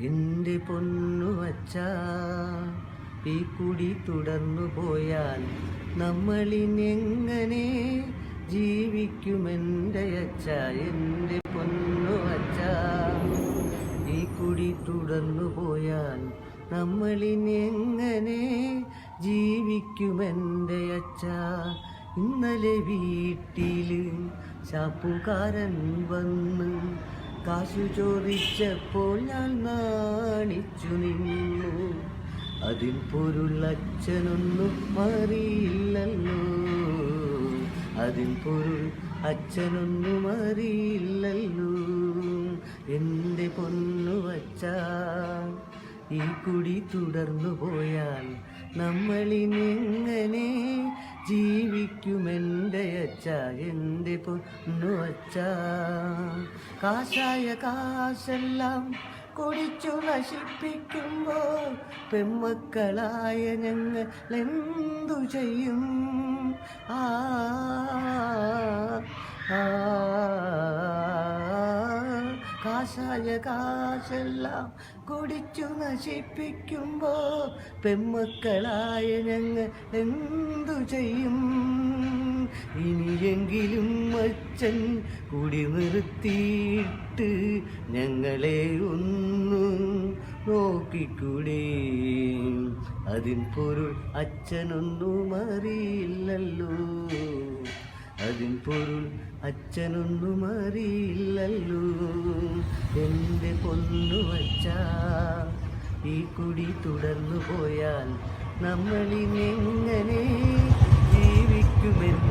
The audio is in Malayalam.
എന്റെ പൊന്നു വച്ച ഈ കുടി തുടർന്നു പോയാൽ നമ്മളിനെങ്ങനെ ജീവിക്കുമെന്റെ അച്ഛ എന്റെ പൊന്നു വച്ച ഈ കുടി തുടർന്നു പോയാൽ നമ്മളിനെങ്ങനെ ജീവിക്കുമെന്റെ അച്ഛ. ഇന്നലെ വീട്ടിൽ ചാപ്പുകാരൻ വന്ന് കാശു ചോദിച്ചപ്പോൾ ഞാൻ നാണിച്ചു നിന്നു. അതിൽ പൊരുൾ അച്ഛനൊന്നും അറിയില്ലല്ലോ. അതിൽ പൊരുൾ അച്ഛനൊന്നും അറിയില്ലല്ലോ. എന്റെ പൊന്നു വച്ച ഈ കുടി തുടർന്നു പോയാൽ നമ്മളിനെങ്ങനെ ജീവിക്കുമെന്റെ അച്ഛ എന്റെ പൊന്നു കാശായ കാശെല്ലാം കുടിച്ചു നശിപ്പിക്കുമ്പോൾ പെമ്മക്കളായ ഞങ്ങൾ എന്തു ചെയ്യും? ആ ആ, കാശായ കാശെല്ലാം കുടിച്ചു നശിപ്പിക്കുമ്പോൾ പെമ്മക്കളായ ഞങ്ങൾ എന്തു ചെയ്യും? ഇനിയെങ്കിലും അച്ഛൻ കുടി നിർത്തിയിട്ട് ഞങ്ങളെ ഒന്ന് നോക്കിക്കൂടെ? അതിൻ പൊരുൾ അച്ഛനൊന്നും അറിയില്ലല്ലോ. അതിൻ പൊരുൾ അച്ഛനൊന്നും അറിയില്ലല്ലോ എന്റെ വച്ച ഈ കുടി തുടർന്നു പോയാൽ നമ്മളിനെങ്ങനെ ജീവിക്കുമെന്ന്